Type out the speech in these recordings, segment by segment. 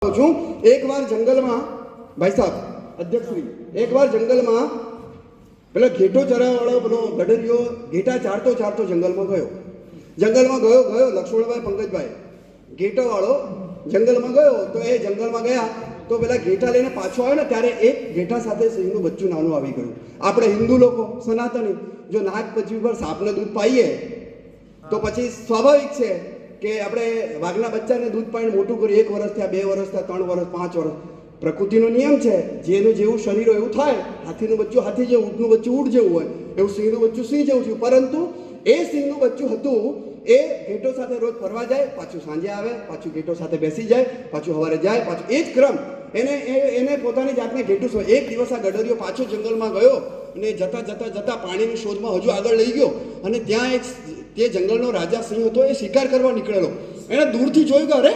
છું. એકવાર જંગલમાં, ભાઈ સાહેબ, અધ્યક્ષશ્રી, એકવાર જંગલમાં, પેલા ઘેટો ચરાવવાળો પેલો ગઢરિયો ઘેટા ચારતો ચારતો જંગલમાં ગયો. જંગલમાં ગયો ગયો લક્ષ્મણભાઈ પંકજભાઈ. ઘેટોવાળો જંગલમાં ગયો, તો એ જંગલમાં ગયા, તો પેલા ઘેટા લઈને પાછો આવ્યો ને, ત્યારે એક ઘેટા સાથે સિંહનું બચ્ચું નાનું આવી ગયું. આપણે હિન્દુ લોકો, સનાતની, જો નાગ પછી પર સાપને દૂધ પાઈએ, તો પછી સ્વાભાવિક છે કે આપણે વાઘના બચ્ચાને દૂધ પાણી મોટું કર્યું, એક વર્ષ થયા, બે વર્ષ થયા, ત્રણ વર્ષ પાંચ વર્ષ પ્રકૃતિનો નિયમ છે જેનું જેવું શરીર હોય એવું થાય, હાથીનું બચ્ચું હાથી જેવું, ઊંટનું બચ્ચું ઊંટ જેવું હોય, એવું સિંહનું બચ્ચું સિંહ જેવું થયું. પરંતુ એ સિંહનું બચ્ચું હતું, એ ઘેટો સાથે રોજ ફરવા જાય, પાછું સાંજે આવે, પાછું ઘેટો સાથે બેસી જાય, પાછું સવારે જાય, પાછું એ જ ક્રમ. એને, એ- એને પોતાની જાતને ઘેટું એક દિવસ આ ગડરિયો પાછો જંગલમાં ગયો અને જતા જતા જતા પાણીની શોધમાં હજુ આગળ લઈ ગયો. અને ત્યાં એક તે જંગલનો રાજા સિંહ હતો, એ શિકાર કરવા નીકળેલો. એણે દૂરથી જોયું કે, અરે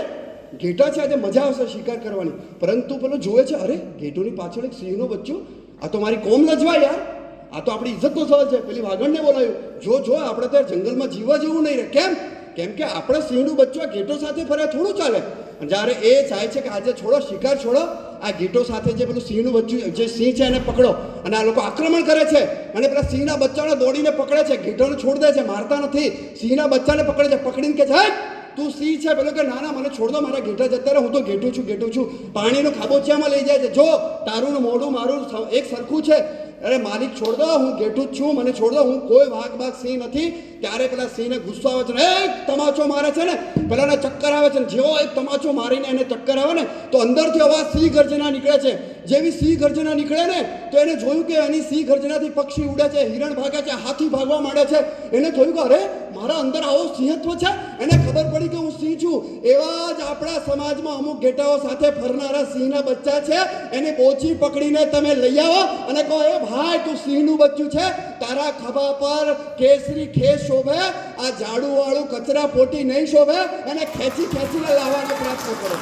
ઘેટા છે, આજે મજા આવશે શિકાર કરવાની. પરંતુ પેલો જોવે છે, અરે ઘેટોની પાછળ એક સિંહનો બચ્ચો. આ તો મારી કોમ લજવા યાર. આ તો આપણી ઇજ્જતનો સવાલ છે. પેલી વાઘણને બોલાવ્યું જો જો, આપણે તો જંગલમાં જીવવા જેવું નહીં રહે કેમ? કેમ કે આપણે સિંહનું બચ્ચું ઘેટો સાથે ફરે થોડું ચાલે. જ્યારે એ ચાહે છે કે આજે છોડો, શિકાર છોડો, આ ઘેટો સાથે જે પેલું સિંહનું બચ્ચું, જે સિંહ છે એને પકડો. અને આ લોકો આક્રમણ કરે છે. અને પેલા સિંહના બચ્ચાને દોડીને પકડે છે. ઘેટોને છોડ દે છે. મારતા નથી. સિંહના બચ્ચાને પકડે છે. પકડીને કે છે તું સિંહ છે. પેલો કે, ના ના, મને છોડ દો. મારા ઘેટા જતા રહે. હું તો ઘેટું છું ઘેટું છું. પાણીનો ખાબોચિયામાં લઈ જાય છે. જો, તારું મોઢું મારું એક સરખું છે. અરે માલિક, છોડ દો, હું ઘેટું જ છું, મને છોડ દો, હું કોઈ વાઘ બાઘ સિંહ નથી. ત્યારે પેલા સિંહને ગુસ્સો આવે છે ને એક તમાચો મારે છે ને. પેલાને ચક્કર આવે છે ને, જેવો એક તમાચો મારીને એને ચક્કર આવે ને, તો અંદરથી અવાજ સિંહ ગર્જના નીકળે છે. જેવી સિંહ ગર્જના નીકળે ને, તો એને જોયું કે એની સિંહ ગર્જનાથી પક્ષી ઉડે છે, હિરણ ભાગે છે, હાથી ભાગવા માંડે છે. એને થયું કે, અરે, મારા અંદર આવો સિંહત્વ છે? એને ખબર પડી કે હું સિંહ છું. એવા જ આપણા સમાજમાં અમુક ઘેટાઓ સાથે ફરનારા સિંહના બચ્ચા છે. એને બોચી પકડીને તમે લઈ આવો અને કહો, એ ભાઈ તું સિંહનું બચ્ચું છે, તારા ખભા પર કેસરી ખેસ શોભે, આ ઝાડુવાળું કચરા પોટી નહીં શોભે, એને ખેંચી ખેંચીને લાવવાનો પ્રયત્ન કરો.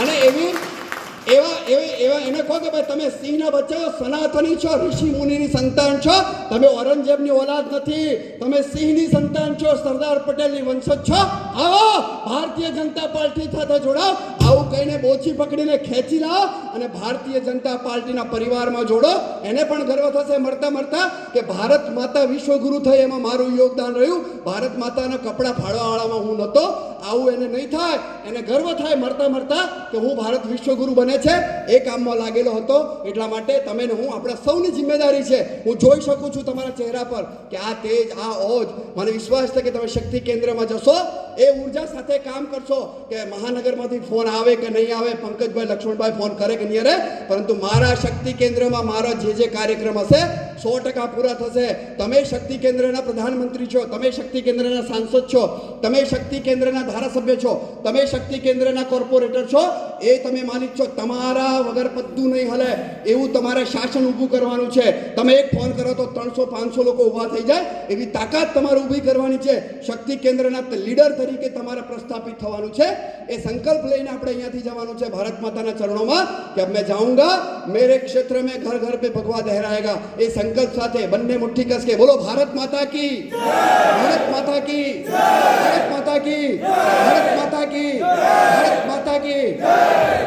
અને એવી એવા એવા એવા એને કહો કે ભાઈ તમે સિંહના બચ્ચા સનાતની છો, ઋષિ મુનિની સંતાન છો. તમે ઔરંગઝેબની ઓલાદ નથી, તમે સિંહની સંતાન છો, સરદાર પટેલની વંશજ છો. આવો, ભારતીય જનતા પાર્ટી સાથે જોડાઓ. આવું કહીને બોચી પકડીને ખેંચી લાવો અને ભારતીય જનતા પાર્ટીના પરિવારમાં જોડો. એને પણ ગર્વ થશે મળતા મળતા કે ભારત માતા વિશ્વગુરુ થઈ એમાં મારું યોગદાન રહ્યું. ભારત માતાના કપડાં ફાળવાવાળામાં હું નહોતો. આવું એને નહીં થાય, એને ગર્વ થાય મરતા મરતા કે હું ભારત વિશ્વગુરુ બને છે. એ કામમાં લાગેલો હતો. એટલા માટે તમે હું આપણા સૌની જિમ્મેદારી છે. હું જોઈ શકું છું તમારા ચહેરા પર કે આ તેજ, આ ઓજ, મને વિશ્વાસ છે કે તમે શક્તિ કેન્દ્રમાં જશો. એ ઊર્જા સાથે કામ કરશો કે મહાનગરમાંથી ફોન આવે કે નહીં આવે, પંકજભાઈ, લક્ષ્મણભાઈ ફોન કરે કે નહીં અરે પરંતુ મારા શક્તિ કેન્દ્રમાં મારા જે જે કાર્યક્રમ હશે સો ટકા પૂરા થશે. તમે શક્તિ કેન્દ્રના પ્રધાનમંત્રી છો, તમે શક્તિ કેન્દ્રના સાંસદ છો, તમે શક્તિ કેન્દ્રના ધારાસભ્ય છો, તમે શક્તિ કેન્દ્રના કોર્પોરેટર છો, એ તમે માલિક છો. તમારા વગર પત્તું નહીં હલે. એવું તમારે શાસન ઊભું કરવાનું છે. તમે એક ફોન કરો તો ત્રણસો, પાંચસો લોકો ઊભા થઈ જાય. એવી તાકાત તમારે ઊભી કરવાની છે. શક્તિ કેન્દ્રના લીડર તરીકે તમારે પ્રસ્થાપિત થવાનું છે. એ સંકલ્પ લઈને આપણે અહીંયાથી જવાનું છે. ભારત માતાના ચરણોમાં કે અમે જાઉંગા. मेरे क्षेत्र में घर घर पे भगवा दहराएगा। ये संकल्प साथ है बनने मुट्ठी कस के बोलो भारत माता की, भारत माता की, भारत माता की, भारत माता की, भारत माता की।